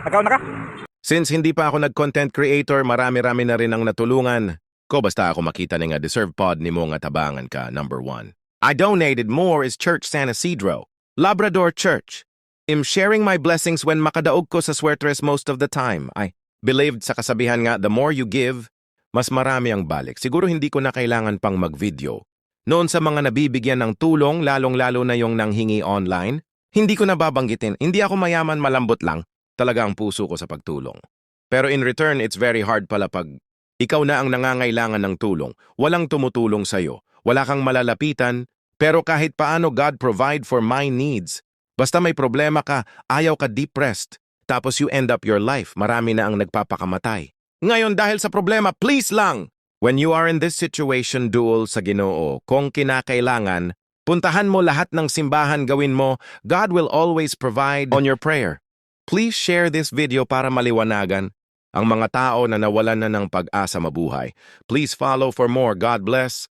Ikaw na ka? Since hindi pa ako nag-content creator, marami-rami na rin ang natulungan. Ko basta ako makita ni nga deserve pod ni mo nga tabangan ka, number one. I donated more is Church San Isidro, Labrador Church. I'm sharing my blessings when makadaog ko sa swertres most of the time. I believed sa kasabihan nga, the more you give, mas marami ang balik. Siguro hindi ko na kailangan pang mag-video. Noon sa mga nabibigyan ng tulong, lalong-lalo na yung nanghingi online, hindi ko nababanggitin, hindi ako mayaman malambot lang talaga ang puso ko sa pagtulong. Pero in return, it's very hard pala pag ikaw na ang nangangailangan ng tulong, walang tumutulong sa'yo, wala kang malalapitan, pero kahit paano God provide for my needs. Basta may problema ka, ayaw ka depressed, tapos you end up your life, marami na ang nagpapakamatay. Ngayon dahil sa problema, please lang! When you are in this situation, dual sa ginoo, kung kinakailangan, puntahan mo lahat ng simbahan gawin mo, God will always provide on your prayer. Please share this video para maliwanagan ang mga tao na nawalan na ng pag-asa mabuhay. Please follow for more. God bless.